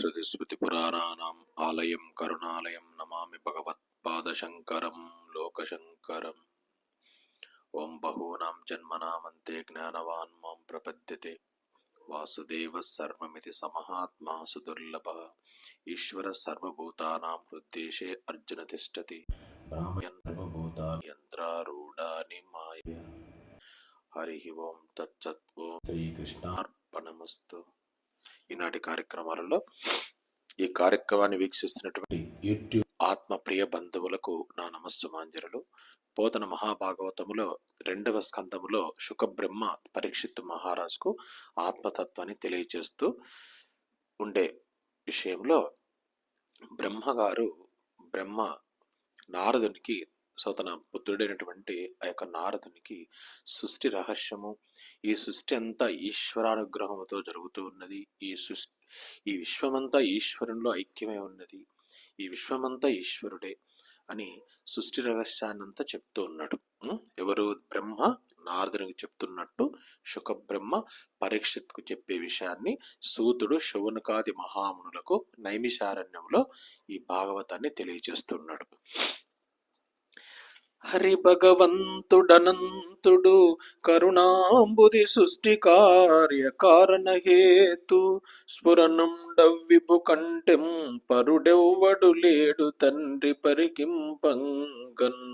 శృతిస్మృతిపురాణానాम् ఆలయం కరుణాలయం నమామి భగవత్పాదశంకరం లోకశంకరం. ఓం బహూనాం జన్మనామంతే జ్ఞానవాన్ మాం ప్రపద్యతే. వాసుదేవ సర్వమితి సమహాత్మా సుదుర్లభ. ఈశ్వర సర్వభూతానాం హృద్దేశే అర్జున తిష్టతి. బ్రాహ్మణ్ యంత్రారూఢాని మాయ. హరి ఓం తచ్చత్ ఓం శ్రీకృష్ణార్పణమస్తు. ఈనాటి కార్యక్రమాలలో ఈ కార్యక్రమాన్ని వీక్షిస్తున్నటువంటి యూట్యూబ్ ఆత్మ ప్రియ బంధువులకు నా నమస్సుమాంజరులు. పోతన మహాభాగవతములో రెండవ స్కందములో శుకబ్రహ్మ పరీక్షిత్తు మహారాజుకు ఆత్మతత్వాన్ని తెలియజేస్తూ ఉండే విషయంలో బ్రహ్మగారు బ్రహ్మ నారదునికి సో తన పుత్రుడైనటువంటి ఆ యొక్క నారదునికి సృష్టి రహస్యము. ఈ సృష్టి అంతా ఈశ్వరానుగ్రహముతో జరుగుతూ ఉన్నది. ఈ సృష్టి ఈ విశ్వమంతా ఈశ్వరంలో ఐక్యమై ఉన్నది. ఈ విశ్వమంతా ఈశ్వరుడే అని సృష్టి రహస్యాన్నంతా చెప్తూ ఉన్నాడు. ఎవరు? బ్రహ్మ నారదునికి చెప్తున్నట్టు శుకబ్రహ్మ పరీక్షత్కు చెప్పే విషయాన్ని సూతుడు శౌనకాది మహామునులకు నైమిషారణ్యంలో ఈ భాగవతాన్ని తెలియజేస్తున్నాడు. హరి భగవంతుడనంతుడు కరుణాంబుది సృష్టి కార్య కారణహేతు స్ఫురణుండవ్విభు కంటెం పరుడెవ్వడు లేడు తండ్రి పరికింపంగన్.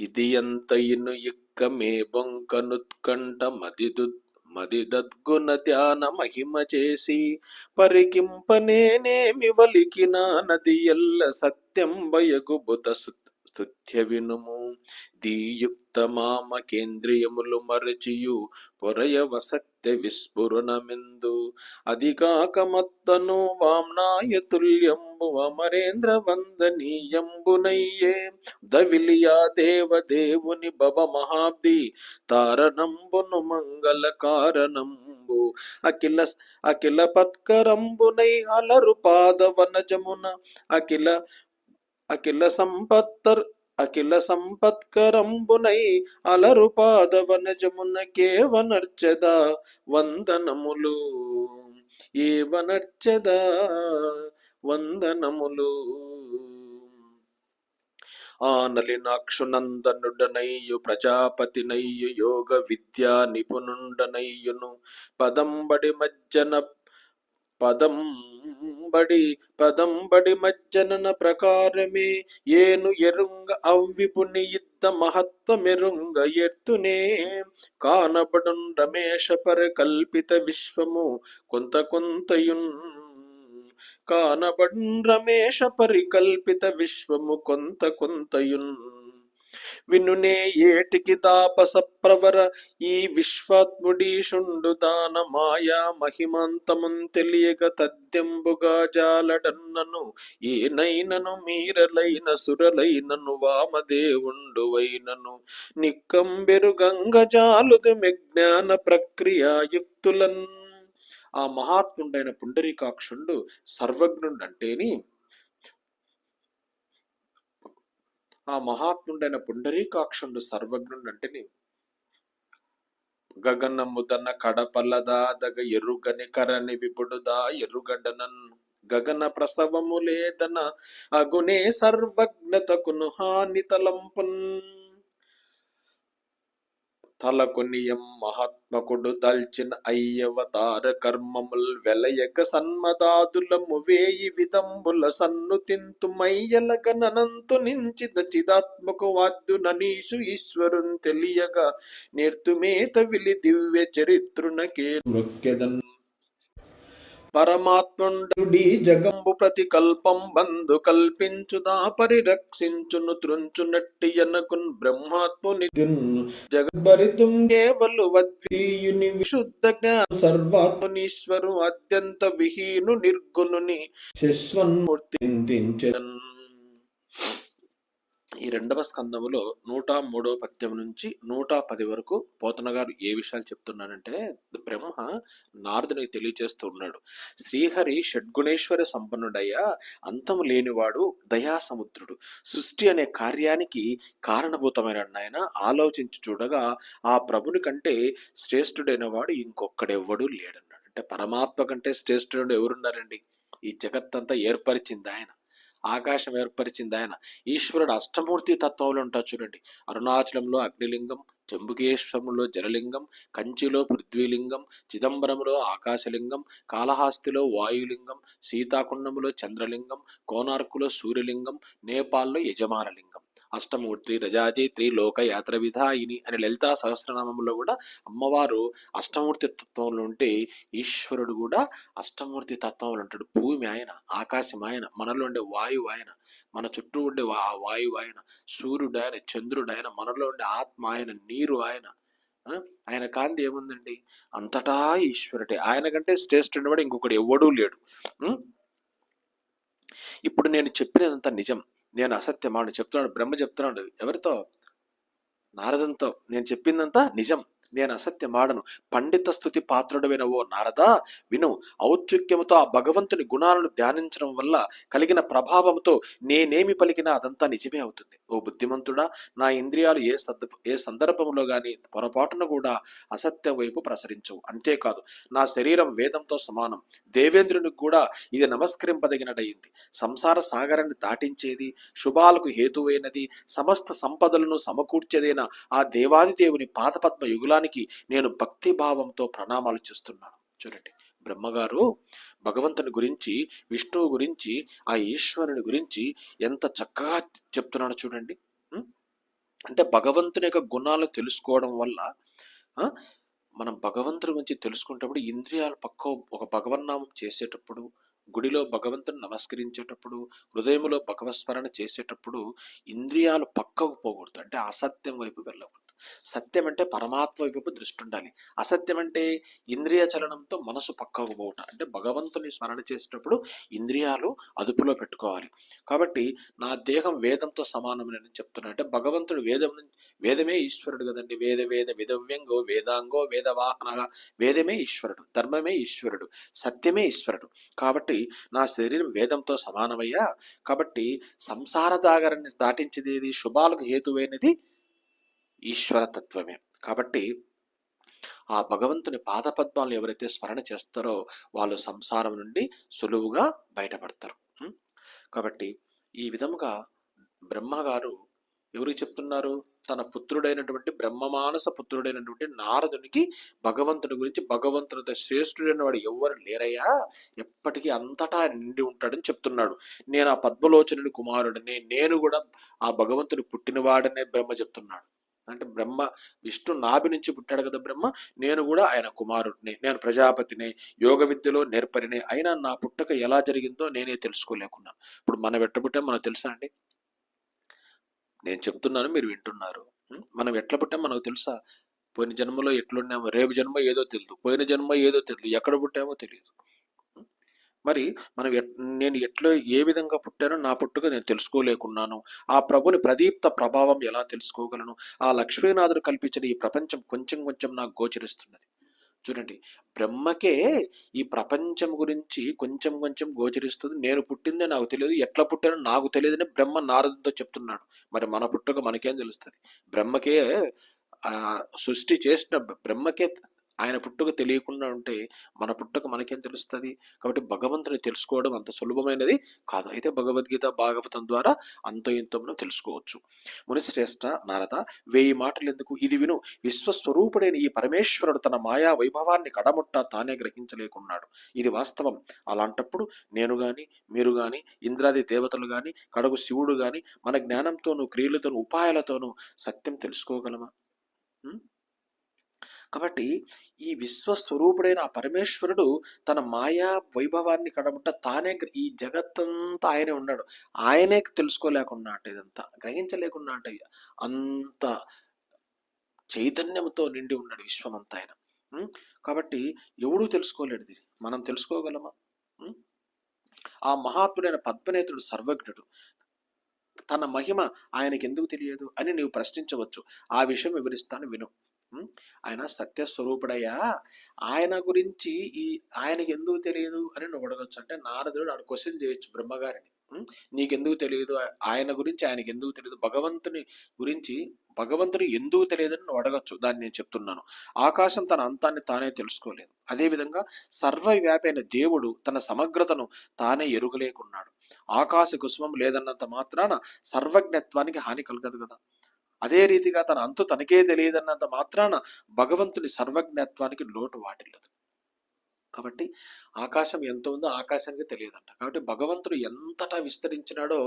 ఇది ఎంతయును ఇక్కమే బొంకనుత్కంఠ మదిదు మదిదద్గుణ ధ్యాన మహిమ చేసి పరికింపనేనేమి వలికిన నది ఎల్ల సత్యం బయగు బుధ స్థుత్య వినుము దీయుక్త మామ కేంద్రియములు మరచియు. పొరయవ సత్య విస్ఫురణమెందు. అదిగాక మత్తను వామ్నాయతుల్యంబు అమరేంద్ర వందనీయంబునయ్యే. దవిలియా దేవ దేవుని భవ మహాబ్ది. తారణంబును మంగళ కారణంబు. అఖిల అఖిల పత్కరంబునై అలరు పాదవనజమున. అఖిల అఖిల సంపత్తర్ అఖిల సంపత్కరంబునై అలరు పాదవనజమున కేవనర్చద వందనములు ఏవనర్చద వందనములు. ఆనలినాక్షునందనుడనయ్యు ప్రజాపతినయ్యు యోగ విద్యా నిపుణుండనయ్యును పదంబడి మజ్జన పదం పదంబడి పదంబడి మజ్జనన ప్రకారమే ఏను ఎరుంగ అవ్విపుని యుద్ధ మహత్వమెరుంగ ఎత్తునే కానబడున్ రమేష పరికల్పిత విశ్వము కొంత కొంతయున్. కానబడున్ రమేష పరికల్పిత విశ్వము కొంత కొంతయున్. వినునే ఏటికి దాపస ప్రవర ఈ విశ్వాత్ముడీషుండు దాన మాయా మహిమంతమున్ తెలియక తద్యంబుగా జాలడన్నను. ఏనైనను మీరలైన సురలైనను వామదేవుండు వైనను నిక్కంబెరు గంగ జాలుదు మెజ్ఞాన ప్రక్రియాయుక్తులన్. ఆ మహాత్ముడైన పుండరీకాక్షుండు సర్వజ్ఞుడు ఆ మహాత్ముడైన పుండరీకాక్షుండు సర్వజ్ఞుడు అంటేని గగనముదన కడపలదాదగ ఎరుగని కరని విపుడుదా ఎరుగడనన్ గగన ప్రసవము లేదన అగునే సర్వజ్ఞతకును హాని తలంపన్. తలకునియం మహాత్మకుడు దల్చిన అయ్యవతార కర్మముల్ వెలయక సన్మదాదులము వేయి విధంబుల సన్ను తింతు మయ్యలక ననంతు నించిత చిదాత్మకు వాద్దు ననీషు ఈశ్వరున్ తెలియగా నేర్తుమేత విలి దివ్య చరిత్రునకే మృక్యదన్ పరమాత్ముండుడి జగంబు ప్రతికల్పం బంధు కల్పించుదా పరిరక్షించును త్రుంచునట్టి ఎనకున్ బ్రహ్మాత్ముని జగద్భరితుం కేవలు వద్వీయుని విశుద్ధ జ్ఞాన సర్వాత్మనీశ్వరు అత్యంత విహీను నిర్గుణుని శశ్వన్మూర్తించన్ ఈ రెండవ స్కందములో నూట మూడవ పద్యం నుంచి నూట పది వరకు పోతన గారు ఏ విషయాలు చెప్తున్నానంటే బ్రహ్మ నారదుని తెలియచేస్తూ ఉన్నాడు. శ్రీహరి షడ్గుణేశ్వర సంపన్నుడయ్యా అంతము లేనివాడు దయా సముద్రుడు సృష్టి అనే కార్యానికి కారణభూతమైన ఆయన ఆలోచించి చూడగా ఆ ప్రభుని కంటే శ్రేష్ఠుడైన వాడు ఇంకొక్కడెవ్వడు లేడన్నాడు. అంటే పరమాత్మ కంటే శ్రేష్ఠుడు ఎవరున్నారండి? ఈ జగత్తంతా ఏర్పరిచింది ఆయన. ఆకాశం ఏర్పరిచింది ఆయన. ఈశ్వరుడు అష్టమూర్తి తత్వంలో ఉంటా చూడండి. అరుణాచలంలో అగ్నిలింగం జంబుకేశ్వరంలో జలలింగం కంచిలో పృథ్వీలింగం చిదంబరములో ఆకాశలింగం కాళహాస్తిలో వాయులింగం సీతాకుండములో చంద్రలింగం కోనార్కులో సూర్యలింగం నేపాల్లో యజమానలింగం. అష్టమూర్తి రజాజేత్రి త్రిలోక యాత్ర విధాయిని అని లలితా సహస్రనామంలో కూడా అమ్మవారు అష్టమూర్తి తత్వంలో ఉంటే ఈశ్వరుడు కూడా అష్టమూర్తి తత్వంలో ఉంటాడు భూమి ఆయన ఆకాశం ఆయన మనలో ఉండే వాయువు ఆయన మన చుట్టూ ఉండే వా- ఆ వాయువు ఆయన సూర్యుడు ఆయన చంద్రుడు ఆయన మనలో ఉండే ఆత్మ ఆయన నీరు ఆయన ఆయన కాంతి ఏముందండి? అంతటా ఈశ్వరుడే. ఆయన కంటే శ్రేష్ఠుడు వాడు ఇంకొకటి ఎవడూ లేడు. ఇప్పుడు నేను చెప్పినదంతా నిజం. నేను అసత్యమాను చెప్తున్నాడు బ్రహ్మ చెప్తున్నాడు. ఎవరితో? నారదంతో నేను చెప్పిందంతా నిజం. నేను అసత్యమాడను. పండిత స్థుతి పాత్రుడవైన ఓ నారద విను ఔత్సుక్యముతో ఆ భగవంతుని గుణాలను ధ్యానించడం వల్ల కలిగిన ప్రభావంతో నేనేమి పలికినా అదంతా నిజమే అవుతుంది. ఓ బుద్ధిమంతుడా నా ఇంద్రియాలు ఏ సంద ఏ సందర్భంలో గాని పొరపాటున కూడా అసత్యం వైపు ప్రసరించవు. అంతేకాదు నా శరీరం వేదంతో సమానం. దేవేంద్రునికి కూడా ఇది నమస్కరింపదగినటయింది సంసార సాగరాన్ని దాటించేది శుభాలకు హేతువైనది సమస్త సంపదలను సమకూర్చేదైన ఆ దేవాది దేవుని పాదపద్మ యుగులానికి నేను భక్తి భావంతో ప్రణామాలు చేస్తున్నాను. చూడండి బ్రహ్మగారు భగవంతుని గురించి విష్ణువు గురించి ఆ ఈశ్వరుని గురించి ఎంత చక్కగా చెప్తున్నాడు చూడండి. అంటే భగవంతుని యొక్క గుణాలు తెలుసుకోవడం వల్ల ఆ, మనం భగవంతుడి గురించి తెలుసుకునేటప్పుడు ఇంద్రియాలు పక్క ఒక భగవన్నామం చేసేటప్పుడు గుడిలో భగవంతుని నమస్కరించేటప్పుడు హృదయంలో భగవస్మరణ చేసేటప్పుడు ఇంద్రియాలు పక్కకు పోకూడదు. అంటే అసత్యం వైపు వెళ్ళకూడదు. సత్యం అంటే పరమాత్మ వైపు దృష్టి ఉండాలి అసత్యం అంటే ఇంద్రియ చలనంతో మనసు పక్కకు పోవట. అంటే భగవంతుని స్మరణ చేసేటప్పుడు ఇంద్రియాలు అదుపులో పెట్టుకోవాలి. కాబట్టి నా దేహం వేదంతో సమానమని చెప్తున్నా. అంటే భగవంతుడు వేదం వేదమే ఈశ్వరుడు కదండి. వేద వేద విధవ్యంగో వేదాంగో వేదవాహన వేదమే ఈశ్వరుడు. ధర్మమే ఈశ్వరుడు. సత్యమే ఈశ్వరుడు. కాబట్టి నా శరీరం వేదంతో సమానమయ్యా. కాబట్టి సంసార దాగరాన్ని దాటించేది శుభాలకు హేతువైనది ఈశ్వరతత్వమే కాబట్టి ఆ భగవంతుని పాదపద్మాలను ఎవరైతే స్మరణ చేస్తారో వాళ్ళు సంసారం నుండి సులువుగా బయటపడతారు. కాబట్టి ఈ విధముగా బ్రహ్మగారు ఎవరికి చెప్తున్నారు? తన పుత్రుడైనటువంటి బ్రహ్మమానస పుత్రుడైనటువంటి నారదునికి భగవంతుని గురించి భగవంతునితో శ్రేష్ఠుడైన వాడు ఎవరు లేరయ్యా? ఎప్పటికీ అంతటా నిండి ఉంటాడని చెప్తున్నాడు. నేను ఆ పద్మలోచనుడి కుమారుడని నేను కూడా ఆ భగవంతుని పుట్టినవాడనే బ్రహ్మ చెప్తున్నాడు. అంటే బ్రహ్మ విష్ణు నాభి నుంచి పుట్టాడు కదా బ్రహ్మ నేను కూడా ఆయన కుమారుడిని నేను ప్రజాపతిని యోగ విద్యలో నేర్పరిని. అయినా నా పుట్టక ఎలా జరిగిందో నేనే తెలుసుకోలేకున్నాను ఇప్పుడు మనం వెట్టబుట్టే మనకు తెలుసా అండి? నేను చెప్తున్నాను మీరు వింటున్నారు. మనం ఎట్లా పుట్టాం మనకు తెలుసా? పోయిన జన్మలో ఎట్లున్నామో రేపు జన్మ ఏదో తెలియదు పోయిన జన్మ ఏదో తెలియదు ఎక్కడ పుట్టామో తెలియదు మరి మనం ఎట్- నేను ఎట్లా ఏ విధంగా పుట్టానో నా పుట్టుక నేను తెలుసుకోలేకున్నాను. ఆ ప్రభుని ప్రదీప్త ప్రభావం ఎలా తెలుసుకోగలను? ఆ లక్ష్మీనాథుడు కల్పించిన ఈ ప్రపంచం కొంచెం కొంచెం నాకు గోచరిస్తున్నది. చూడండి బ్రహ్మకే ఈ ప్రపంచం గురించి కొంచెం కొంచెం గోచరిస్తుంది. నేను పుట్టిందే నాకు తెలియదు. ఎట్లా పుట్టానో నాకు తెలియదని బ్రహ్మ నారదుతో చెప్తున్నాడు. మరి మన పుట్టుక మనకేం తెలుస్తుంది? బ్రహ్మకే ఆ సృష్టి చేసిన బ్రహ్మకే ఆయన పుట్టుక తెలియకుండా ఉంటే మన పుట్టుక మనకేం తెలుస్తుంది? కాబట్టి భగవంతుని తెలుసుకోవడం అంత సులభమైనది కాదు. అయితే భగవద్గీత భాగవతం ద్వారా అంత ఇంతో మనం తెలుసుకోవచ్చు. మునిశ్రేష్ఠ నారద వేయి మాటలు ఎందుకు ఇది విను. విశ్వస్వరూపుడైన ఈ పరమేశ్వరుడు తన మాయా వైభవాన్ని కడముట్ట తానే గ్రహించలేకున్నాడు. ఇది వాస్తవం. అలాంటప్పుడు నేను గాని మీరు గాని ఇంద్రాది దేవతలు గాని కడగు శివుడు గాని మన జ్ఞానంతోనూ క్రియలతోనూ ఉపాయాలతోనూ సత్యం తెలుసుకోగలమా? కాబట్టి ఈ విశ్వస్వరూపుడైన ఆ పరమేశ్వరుడు తన మాయా వైభవాన్ని కడబట్ట తానే ఈ జగత్తంతా ఆయనే ఉన్నాడు. ఆయనే తెలుసుకోలేకున్నా ఇదంతా గ్రహించలేకున్నా అంత చైతన్యంతో నిండి ఉన్నాడు విశ్వమంతా ఆయన. కాబట్టి ఎవడూ తెలుసుకోలేడు దీన్ని. మనం తెలుసుకోగలమా? ఆ మహాత్ముడైన పద్మనేతుడు సర్వజ్ఞుడు. తన మహిమ ఆయనకి ఎందుకు తెలియదు అని నీవు ప్రశ్నించవచ్చు. ఆ విషయం వివరిస్తాను విను. ఆయన సత్యస్వరూపుడయ్యా ఆయన గురించి ఈ ఆయనకి ఎందుకు తెలియదు అని నువ్వు అడగచ్చు. అంటే నారదుడు ఆడు క్వశ్చన్ చేయొచ్చు బ్రహ్మగారిని. నీకెందుకు తెలియదు? ఆయన గురించి ఆయనకి ఎందుకు తెలియదు? భగవంతుని గురించి భగవంతుని ఎందుకు తెలియదని నువ్వు అడగచ్చు. దాన్ని నేను చెప్తున్నాను. ఆకాశం తన అంతాన్ని తానే తెలుసుకోలేదు. అదేవిధంగా సర్వవ్యాపి అయిన దేవుడు తన సమగ్రతను తానే ఎరుగలేకున్నాడు. ఆకాశ కుసుమం లేదన్నంత మాత్రాన సర్వజ్ఞత్వానికి హాని కలగదు కదా. అదే రీతిగా తన అంతు తనకే తెలియదన్నంత మాత్రాన భగవంతుని సర్వజ్ఞత్వానికి లోటు వాటిల్లదు. కాబట్టి ఆకాశం ఎంత ఉందో ఆకాశానికి తెలియదంట. కాబట్టి భగవంతుడు ఎంతటా విస్తరించినాడో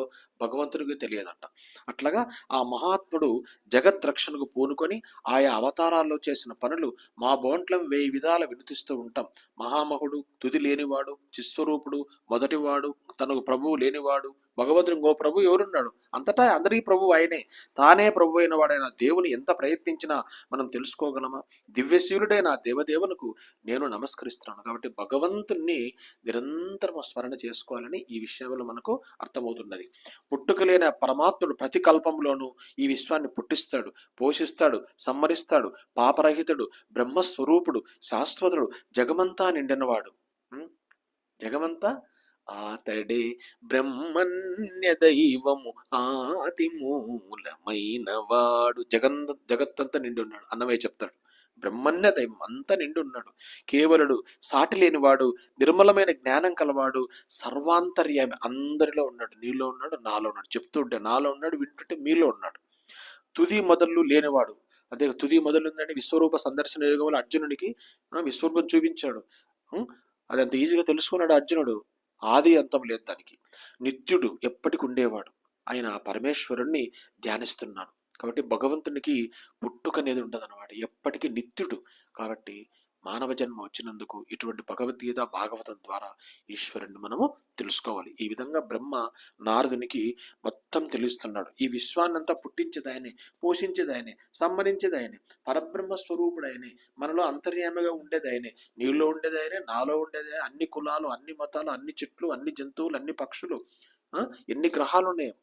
భగవంతుడికి తెలియదంట. అట్లాగా ఆ మహాత్ముడు జగత్ రక్షణకు పూనుకొని ఆయా అవతారాల్లో చేసిన పనులు మా బోంట్లం వేయి విధాల వినిపిస్తూ ఉంటాం. మహామహుడు తుది లేనివాడు చిస్వరూపుడు మొదటివాడు తనకు ప్రభువు లేనివాడు భగవంతుడు ఇంకో ప్రభు ఎవరున్నాడు? అంతటా అందరికీ ప్రభు ఆయనే. తానే ప్రభు అయిన వాడైన దేవుని ఎంత ప్రయత్నించినా మనం తెలుసుకోగలమా? దివ్యశీలుడైన ఆ దేవదేవునకు నేను నమస్కరిస్తున్నాను. కాబట్టి భగవంతుణ్ణి నిరంతరం స్మరణ చేసుకోవాలని ఈ విషయంలో మనకు అర్థమవుతున్నది. పుట్టుకలేని పరమాత్ముడు ప్రతి కల్పంలోనూ ఈ విశ్వాన్ని పుట్టిస్తాడు పోషిస్తాడు సమ్మరిస్తాడు పాపరహితుడు బ్రహ్మస్వరూపుడు శాశ్వతుడు జగమంతా నిండినవాడు. జగమంతా ఆతడే బ్రహ్మణ్య దైవము ఆది మూలమైన వాడు జగన్ జగత్తంతా నిండి ఉన్నాడు. అన్నమయ్య చెప్తాడు. బ్రహ్మణ్య దైవం అంతా నిండి ఉన్నాడు. కేవలుడు సాటి లేనివాడు నిర్మలమైన జ్ఞానం కలవాడు సర్వాంతర్యామి అందరిలో ఉన్నాడు. నీలో ఉన్నాడు నాలో ఉన్నాడు. చెప్తుంటే నాలో ఉన్నాడు వింటుంటే మీలో ఉన్నాడు. తుది మొదలు లేనివాడు. అదే తుది మొదలు ఉందంటే విశ్వరూప సందర్శన యోగంలో అర్జునుడికి విశ్వరూపం చూపించాడు. అది అంత ఈజీగా తెలుసుకున్నాడు అర్జునుడు. ఆది అంతం లేదు దానికి. నిత్యుడు ఎప్పటికి ఉండేవాడు ఆయన ఆ పరమేశ్వరుణ్ణి ధ్యానిస్తున్నాడు. కాబట్టి భగవంతునికి పుట్టుక అనేది ఉండదు అనమాట ఎప్పటికీ నిత్యుడు. కాబట్టి మానవ జన్మ వచ్చినందుకు ఇటువంటి భగవద్గీత భాగవతం ద్వారా ఈశ్వరుణ్ణి మనము తెలుసుకోవాలి. ఈ విధంగా బ్రహ్మ నారదునికి మొత్తం తెలుస్తున్నాడు. ఈ విశ్వాన్నంతా పుట్టించేది ఆయనే పోషించేది పరబ్రహ్మ స్వరూపుడు మనలో అంతర్యామిగా ఉండేదాయని నీళ్ళు నీలో నాలో ఉండేది అన్ని కులాలు అన్ని మతాలు అన్ని చెట్లు అన్ని జంతువులు అన్ని పక్షులు ఎన్ని గ్రహాలు ఉన్నాయి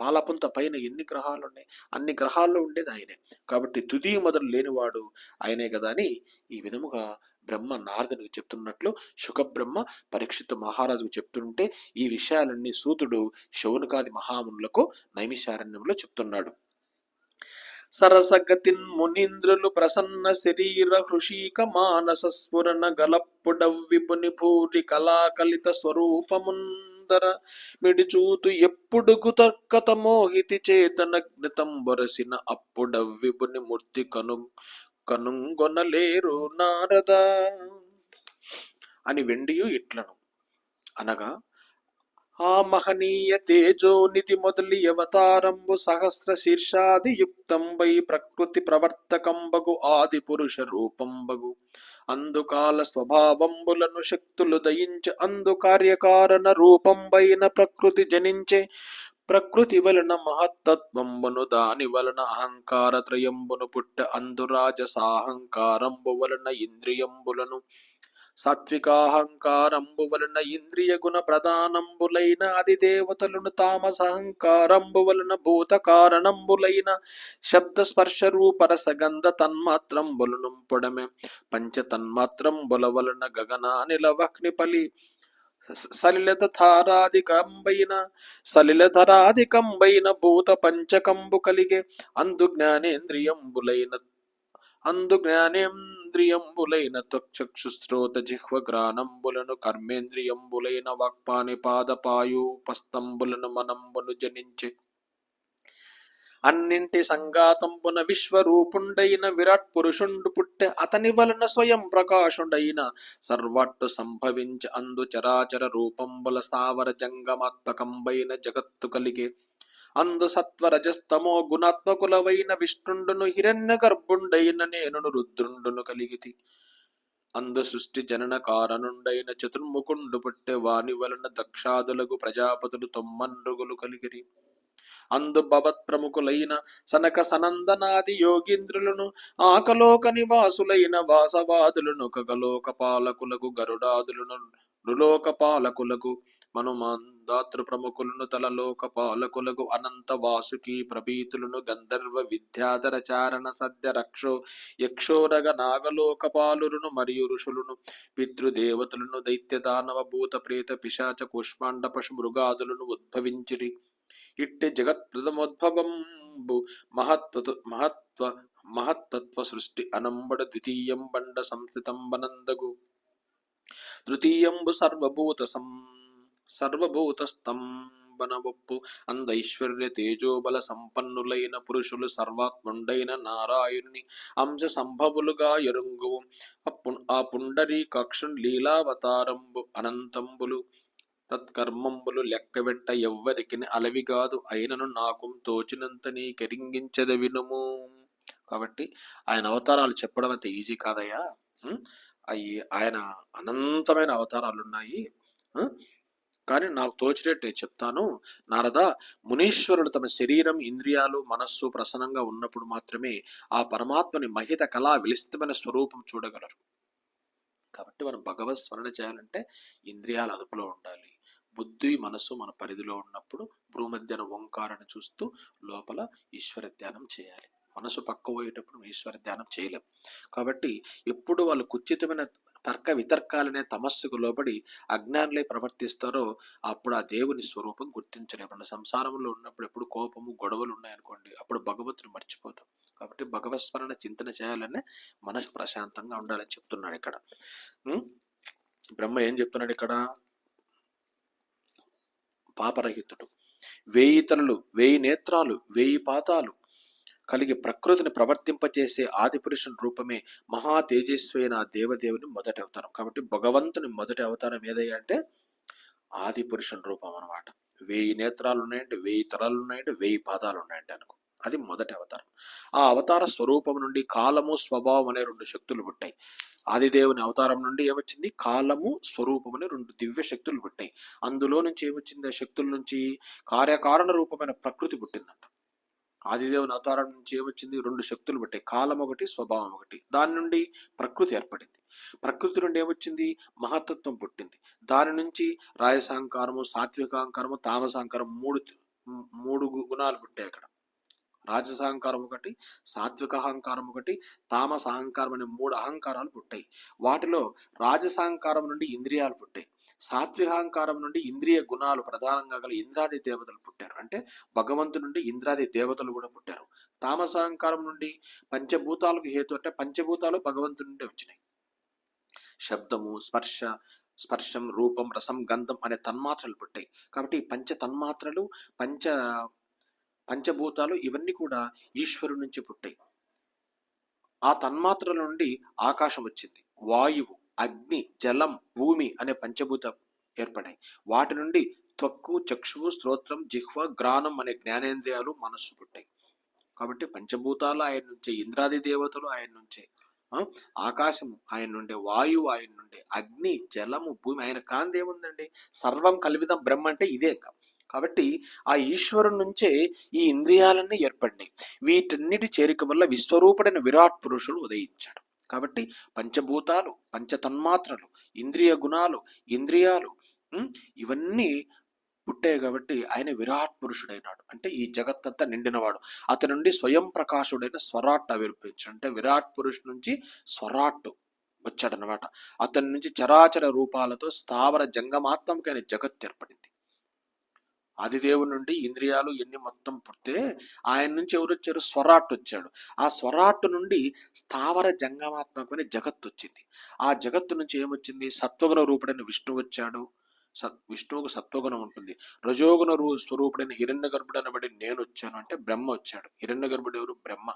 పాలపుంత పైన ఎన్ని గ్రహాలు ఉన్నాయి అన్ని గ్రహాల్లో ఉండేది ఆయనే. కాబట్టి తుది మొదలు లేనివాడు ఆయనే కదా అని ఈ విధముగా బ్రహ్మ నారదునికి చెప్తున్నట్లు శుకబ్రహ్మ పరీక్షిత మహారాజుకు చెప్తుంటే ఈ విషయాలన్నీ సూతుడు శౌనకాది మహామునులకు నైమిషారణ్యంలో చెప్తున్నాడు. సరసగతిన్ మునీంద్రులు ప్రసన్న శరీర హృషీక మానస స్ఫురణ గలప్పుడవ్విపుని భూరి కళాకలిత సుందర మిడిచూతు ఎప్పుడుగు గుతర్కత మోహితి చేతన జ్ఞతం బొరసిన అప్పుడవ్విపుని మూర్తి కను కనుగొనలేరు నారద. అని వెండియు ఇట్లను. అనగా ఆ మహనీయ తేజోనిధి మొదలి అవతారంబు సహస్ర శీర్షాది యుక్తంబై ప్రకృతి ప్రవర్తకంబగు ఆది పురుష రూపంబగు. అందుకాల స్వభావంబులను శక్తులు దయించి అందు కార్యకారణ రూపంబైన ప్రకృతి జనించే. ప్రకృతి వలన మహత్తత్వంబును దాని వలన అహంకార త్రయంబును పుట్ట అందురాజ సాహంకారంబు వలన ఇంద్రియంబులను సాత్వికాహంకారంబువలన ఇంద్రియ గుణ ప్రధానంబులైన అది దేవతలను తామసహంకారంబు భూత కారణంబులైన శబ్ద స్పర్శ రూపరసగంధ తన్మాత్రంబులను పొడమే పంచ తన్మాత్రంబుల వలన గగనానిల వహ్నిపలి సలిలత ధారాధికంబైన సలిలధరాధికంబైన భూత పంచకంబు కలిగే అందు జ్ఞానేంద్రియంబులైన అందు జ్ఞానేంద్రియంబులైన త్వక్చక్షుశ్రోత జిహ్వ గ్రానంబులను కర్మేంద్రియంబులైన వాక్పాని పాదపాయూపస్తంబులను మనంబును జనించే. అన్నింటి సంగాతంబున విశ్వరూపుండైన విరాట్ పురుషుండు పుట్టె అతని వలన స్వయం ప్రకాశుండైన సర్వట్టు సంభవించి అందు చరాచర రూపంబుల స్థావర జంగమాత్మకంబైన జగత్తు కలిగే. అందు సత్వరజస్తమో గుణాత్మకులవైన విష్ణుండును హిరణ్య గర్భుండైన నేనును రుద్రుండును కలిగితి. అందు సృష్టి జనన కారణుండైన చతుర్ముకుండు పుట్టే వాని వలన దక్షాదులకు ప్రజాపతులు తొమ్మన్రుగులు కలిగిరి. అందు భవత్ ప్రముఖులైన సనక సనందనాది యోగీంద్రులను ఆకలోక నివాసులైన వాసవాదులను కగలోక పాలకులకు గరుడాదులను నృలోక పాలకులకు మనుమాందాతృ ప్రముఖులను తలలోక పాలకులకు అనంత వాసుకి ప్రభీతులను గంధర్వ విద్యాధర చారణ సద్య రక్షో యక్షోరగ నాగలోక పాలురును మరియు ఋషులను పితృదేవతలను దైత్య దానవ భూత ప్రేత పిశాచ కుష్మాండ పశు మృగాదులను ఉద్భవించిరి. ఇట్టి జగత్ ప్రథమోద్భవంబు మహత్వ మహత్వ మహత్తత్వ సృష్టి అనంబడ ద్వితీయం బండ సంస్థితంబనందగు తృతీయంబు సర్వభూత సం సర్వభూతస్తంభనవప్పు అందైశ్వర్య తేజోబల సంపన్నులైన పురుషులు సర్వాత్ముండైన నారాయణుని అంశ సంభవులుగా ఎరుంగువు. అప్పు ఆ పుండరీకాక్షుని లీలావతారంబు అనంతంబులు. తత్కర్మంబులు లెక్కబెట్ట ఎవ్వరికి అలవి కాదు. అయినను నాకు తోచినంత నీ కెరింగించద వినుము. కాబట్టి ఆయన అవతారాలు చెప్పడం అంత ఈజీ కాదయ్యా. అయ్యి ఆయన అనంతమైన అవతారాలు ఉన్నాయి కానీ నాకు తోచినట్టే చెప్తాను. నారద మునీశ్వరుడు తమ శరీరం ఇంద్రియాలు మనస్సు ప్రసన్నంగా ఉన్నప్పుడు మాత్రమే ఆ పరమాత్మని మహిత కళా విలిస్తమైన స్వరూపం చూడగలరు. కాబట్టి మనం భగవత్ స్మరణ చేయాలంటే ఇంద్రియాలు అదుపులో ఉండాలి. బుద్ధి మనస్సు మన పరిధిలో ఉన్నప్పుడు భూమధ్యన ఓంకారాన్ని చూస్తూ లోపల ఈశ్వర ధ్యానం చేయాలి. మనసు పక్క పోయేటప్పుడు ఈశ్వర ధ్యానం చేయలేం. కాబట్టి ఎప్పుడు వాళ్ళు కుచితమైన తర్క వితర్కాలనే తమస్సుకు లోబడి అజ్ఞానులే ప్రవర్తిస్తారో అప్పుడు ఆ దేవుని స్వరూపం గుర్తించలేము సంసారంలో ఉన్నప్పుడు ఎప్పుడు కోపము గొడవలు ఉన్నాయనుకోండి అప్పుడు భగవంతుని మర్చిపోతాం కాబట్టి భగవత్ స్మరణ చింతన చేయాలనే మనసు ప్రశాంతంగా ఉండాలని చెప్తున్నాడు ఇక్కడ. బ్రహ్మ ఏం చెప్తున్నాడు ఇక్కడ? పాపరహితుడు. వేయి తలలు వేయి నేత్రాలు వేయి పాతాలు కలిగి ప్రకృతిని ప్రవర్తింపచేసే ఆదిపురుషుని రూపమే మహా తేజస్వి అయిన ఆ దేవదేవుని మొదటి అవతారం. కాబట్టి భగవంతుని మొదటి అవతారం ఏదయ్యా అంటే ఆదిపురుషుని రూపం అన్నమాట. వేయి నేత్రాలు ఉన్నాయంటే వేయి తలలు ఉన్నాయంటే వేయి పాదాలు ఉన్నాయంటే అనుకో. అది మొదటి అవతారం. ఆ అవతార స్వరూపం నుండి కాలము స్వభావం అనే రెండు శక్తులు పుట్టాయి. ఆదిదేవుని అవతారం నుండి ఏమొచ్చింది? కాలము స్వరూపం అనే రెండు దివ్య శక్తులు పుట్టాయి. అందులో నుంచి ఏమొచ్చింది? ఆ శక్తుల నుంచి కార్యకారణ రూపమైన ప్రకృతి పుట్టిందంట. ఆదిదేవుని అవతారం నుంచి ఏమొచ్చింది? రెండు శక్తులు పుట్టాయి. కాలం ఒకటి స్వభావం ఒకటి. దాని నుండి ప్రకృతి ఏర్పడింది. ప్రకృతి నుండి ఏమొచ్చింది? మహత్తత్వం పుట్టింది. దాని నుంచి రాయసాంకారము సాత్వికాంకారము తామసాంకారం మూడు మూడు గుణాలు పుట్టాయి అక్కడ. రాజసాహంకారం ఒకటి సాత్విక అహంకారం ఒకటి తామస అహంకారం అనే మూడు అహంకారాలు పుట్టాయి. వాటిలో రాజసాహంకారం నుండి ఇంద్రియాలు పుట్టాయి. సాత్వికాంకారం నుండి ఇంద్రియ గుణాలు ప్రధానంగా గల ఇంద్రాది దేవతలు పుట్టారు. అంటే భగవంతు నుండి ఇంద్రాది దేవతలు కూడా పుట్టారు. తామసాహంకారం నుండి పంచభూతాలకు హేతు అంటే పంచభూతాలు భగవంతు నుండి వచ్చినాయి. శబ్దము స్పర్శ స్పర్శం రూపం రసం గంధం అనే తన్మాత్రలు పుట్టాయి. కాబట్టి పంచ తన్మాత్రలు పంచ పంచభూతాలు ఇవన్నీ కూడా ఈశ్వరుడి నుంచి పుట్టాయి. ఆ తన్మాత్రల నుండి ఆకాశం వచ్చింది. వాయువు అగ్ని జలం భూమి అనే పంచభూత ఏర్పడాయి. వాటి నుండి త్వక్కు చక్షువు స్తోత్రం జిహ్వ గ్రానం అనే జ్ఞానేంద్రియాలు మనస్సు పుట్టాయి. కాబట్టి పంచభూతాలు ఆయన నుంచే ఇంద్రాది దేవతలు ఆయన నుంచే ఆ, ఆకాశం ఆయన నుండే వాయువు ఆయన నుండే అగ్ని జలము భూమి ఆయన కాంతి ఏముందండి? సర్వం కలివిదం బ్రహ్మ అంటే ఇదే కాబట్టి ఆ ఈశ్వరుని నుంచే ఈ ఇంద్రియాలన్నీ ఏర్పడినాయి. వీటన్నిటి చేరిక వల్ల విశ్వరూపుడైన విరాట్ పురుషుడు ఉదయించాడు. కాబట్టి పంచభూతాలు పంచతన్మాత్రలు ఇంద్రియ గుణాలు ఇంద్రియాలు ఇవన్నీ పుట్టాయి కాబట్టి ఆయన విరాట్ పురుషుడైనాడు. అంటే ఈ జగత్తంతా నిండినవాడు. అతని నుండి స్వయం ప్రకాశుడైన స్వరాట్ ఆవిర్భవించాడు. అంటే విరాట్ పురుషుడు నుంచి స్వరాట్ వచ్చాడనమాట అతని నుంచి చరాచర రూపాలతో స్థావర జంగమాత్మకైన జగత్ ఏర్పడింది. ఆదిదేవుని నుండి ఇంద్రియాలు ఎన్ని మొత్తం పుడితే ఆయన నుంచి ఎవరు వచ్చారు స్వరాట్ వచ్చాడు. ఆ స్వరాట్ నుండి స్థావర జంగమాత్మకమైన జగత్తు వచ్చింది. ఆ జగత్తు నుంచి ఏమొచ్చింది? సత్వగుణ రూపుడైన విష్ణు వచ్చాడు. సత్ విష్ణువుకు సత్వగుణం ఉంటుంది. రజోగుణ రూ స్వరూపుడైన హిరణ్య గర్భుడనబడి నేను వచ్చాను అంటే బ్రహ్మ వచ్చాడు. హిరణ్య గర్భుడు ఎవరు? బ్రహ్మ.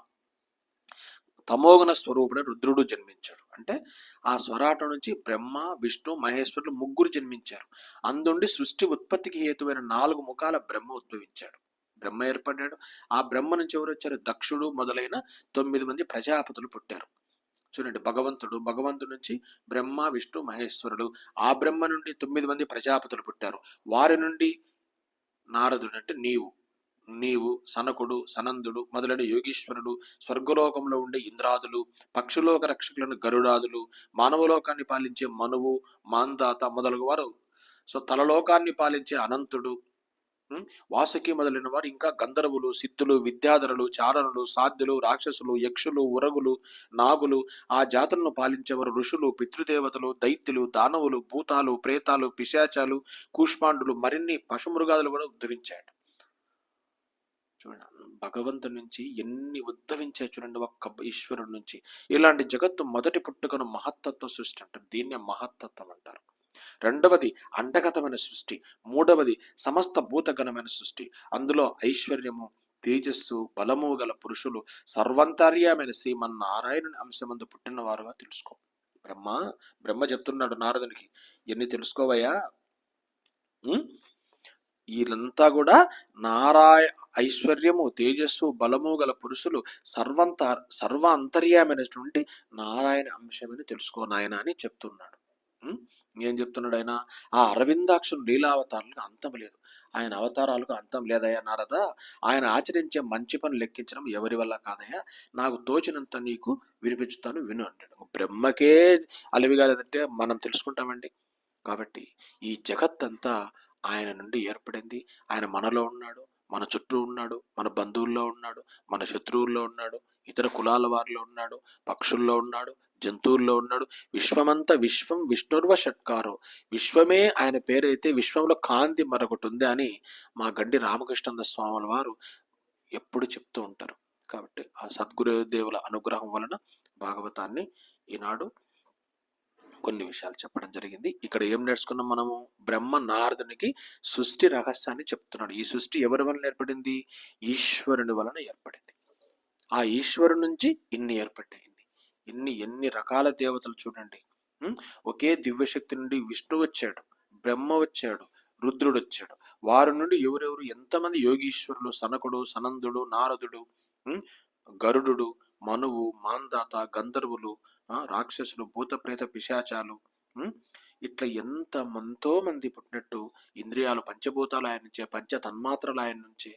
తమోగుణ స్వరూపుడైన రుద్రుడు జన్మించాడు. అంటే ఆ స్వరాట నుంచి బ్రహ్మ విష్ణు మహేశ్వరులు ముగ్గురు జన్మించారు. అందుండి సృష్టి ఉత్పత్తికి హేతువైన నాలుగు ముఖాల బ్రహ్మ ఉద్భవించాడు. బ్రహ్మ ఏర్పడ్డాడు. ఆ బ్రహ్మ నుంచి ఎవరు వచ్చారు? దక్షుడు మొదలైన తొమ్మిది మంది ప్రజాపతులు పుట్టారు. చూడండి భగవంతుడు భగవంతుడి నుంచి బ్రహ్మ విష్ణు మహేశ్వరుడు. ఆ బ్రహ్మ నుండి తొమ్మిది మంది ప్రజాపతులు పుట్టారు. వారి నుండి నారదుడు అంటే నీవు. నీవు సనకుడు సనందుడు మొదలైన యోగీశ్వరుడు స్వర్గలోకంలో ఉండే ఇంద్రాదులు పక్షులోక రక్షకులను గరుడాదులు మానవలోకాన్ని పాలించే మనువు మాందాత మొదలగు వారు సో తలలోకాన్ని పాలించే అనంతుడు వాసుకి మొదలైన వారు ఇంకా గంధర్వులు సిద్ధులు విద్యాధరులు చారణులు సాధ్యులు రాక్షసులు యక్షులు ఉరగులు నాగులు ఆ జాతులను పాలించేవారు ఋషులు పితృదేవతలు దైత్యులు దానవులు భూతాలు ప్రేతాలు పిశాచాలు కూష్మాండులు మరిన్ని పశుమృగాదులు కూడా ఉద్భవించాడు చూడండి భగవంతుడి నుంచి ఎన్ని ఉద్భవించాయి చూడండి ఒక్క ఈశ్వరుడి నుంచి. ఇలాంటి జగత్తు మొదటి పుట్టుకను మహత్తత్వ సృష్టి అంటారు. దీన్నే మహత్తత్వం అంటారు. రెండవది అండగతమైన సృష్టి. మూడవది సమస్త భూతగణమైన సృష్టి. అందులో ఐశ్వర్యము తేజస్సు బలము గల పురుషులు సర్వంతర్యమైన శ్రీమన్నారాయణుని అంశమందు పుట్టిన వారుగా తెలుసుకో. బ్రహ్మ బ్రహ్మ చెప్తున్నాడు నారదునికి. ఎన్ని తెలుసుకోవయ్యా? వీళ్ళంతా కూడా నారాయ ఐశ్వర్యము తేజస్సు బలము గల పురుషులు సర్వంత సర్వ అంతర్యామైనటువంటి నారాయణ అంశమని తెలుసుకో నాయన అని చెప్తున్నాడు. ఏం చెప్తున్నాడు ఆయన? ఆ అరవిందాక్షుని లీలావతారాలకు అంతం లేదు. ఆయన అవతారాలకు అంతం లేదయ్యా నారద. ఆయన ఆచరించే మంచి పని లెక్కించడం ఎవరి వల్ల కాదయ్యా? నాకు తోచినంత నీకు వినిపించుతాను విను అంటాడు. బ్రహ్మకే అలివి కాదంటే మనం తెలుసుకుంటామండి. కాబట్టి ఈ జగత్తంతా ఆయన నుండి ఏర్పడింది. ఆయన మనలో ఉన్నాడు మన చుట్టూ ఉన్నాడు మన బంధువుల్లో ఉన్నాడు మన శత్రువుల్లో ఉన్నాడు ఇతర కులాల వారిలో ఉన్నాడు పక్షుల్లో ఉన్నాడు జంతువుల్లో ఉన్నాడు. విశ్వమంతా విశ్వం విష్ణుర్వ షట్కారో. విశ్వమే ఆయన పేరైతే విశ్వంలో కాంతి మరొకటి ఉంది అని మా గడ్డి రామకృష్ణ స్వాముల వారు ఎప్పుడు చెప్తూ ఉంటారు. కాబట్టి ఆ సద్గురుదేవుల అనుగ్రహం వలన భాగవతాన్ని ఈనాడు కొన్ని విషయాలు చెప్పడం జరిగింది. ఇక్కడ ఏం నేర్చుకున్నాం మనము? బ్రహ్మ నారదునికి సృష్టి రహస్యాన్ని చెప్తున్నాడు. ఈ సృష్టి ఎవరి వలన ఏర్పడింది? ఈశ్వరుని వలన ఏర్పడింది. ఆ ఈశ్వరుని నుంచి ఇన్ని ఏర్పడ్డాయి ఇన్ని ఎన్ని రకాల దేవతలు చూడండి. ఒకే దివ్యశక్తి నుండి విష్ణు వచ్చాడు బ్రహ్మ వచ్చాడు రుద్రుడు వచ్చాడు. వారి నుండి ఎవరెవరు? ఎంతమంది యోగీశ్వరులు సనకుడు సనందుడు నారదుడు గరుడు మనువు మాందాత గంధర్వులు రాక్షసులు భూత ప్రేత పిశాచాలు ఇట్లా ఎంత మంతో మంది పుట్టినట్టు ఇంద్రియాలు పంచభూతాలు ఆయన నుంచే పంచ తన్మాత్రలు ఆయన నుంచే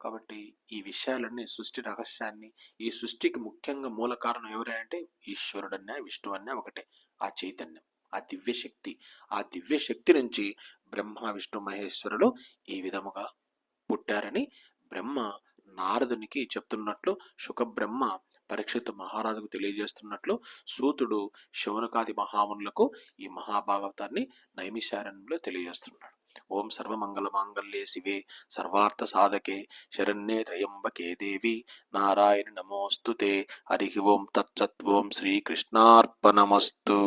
కాబట్టి ఈ విషయాలన్నీ సృష్టి రహస్యాన్ని ఈ సృష్టికి ముఖ్యంగా మూల కారణం ఎవరే అంటే ఈశ్వరుడన్నా విష్ణు ఒకటే ఆ చైతన్యం ఆ దివ్య శక్తి ఆ దివ్య శక్తి నుంచి బ్రహ్మ విష్ణు మహేశ్వరులు ఈ విధముగా పుట్టారని బ్రహ్మ నారదునికి చెప్తున్నట్లు శుక బ్రహ్మ పరీక్షిత్ మహారాజుకు తెలియజేస్తున్నట్లు సూతుడు శౌనకాది మహామునులకు ఈ మహాభాగవతాన్ని నైమిశారణ్యంలో తెలియజేస్తున్నాడు. ఓం సర్వమంగళ మాంగళ్యే శివే సర్వార్థ సాధకే శరణ్యే త్రయంబకే దేవి నారాయణ నమోస్తుతే హరి ఓం తత్సత్వం శ్రీకృష్ణార్పణమస్తు.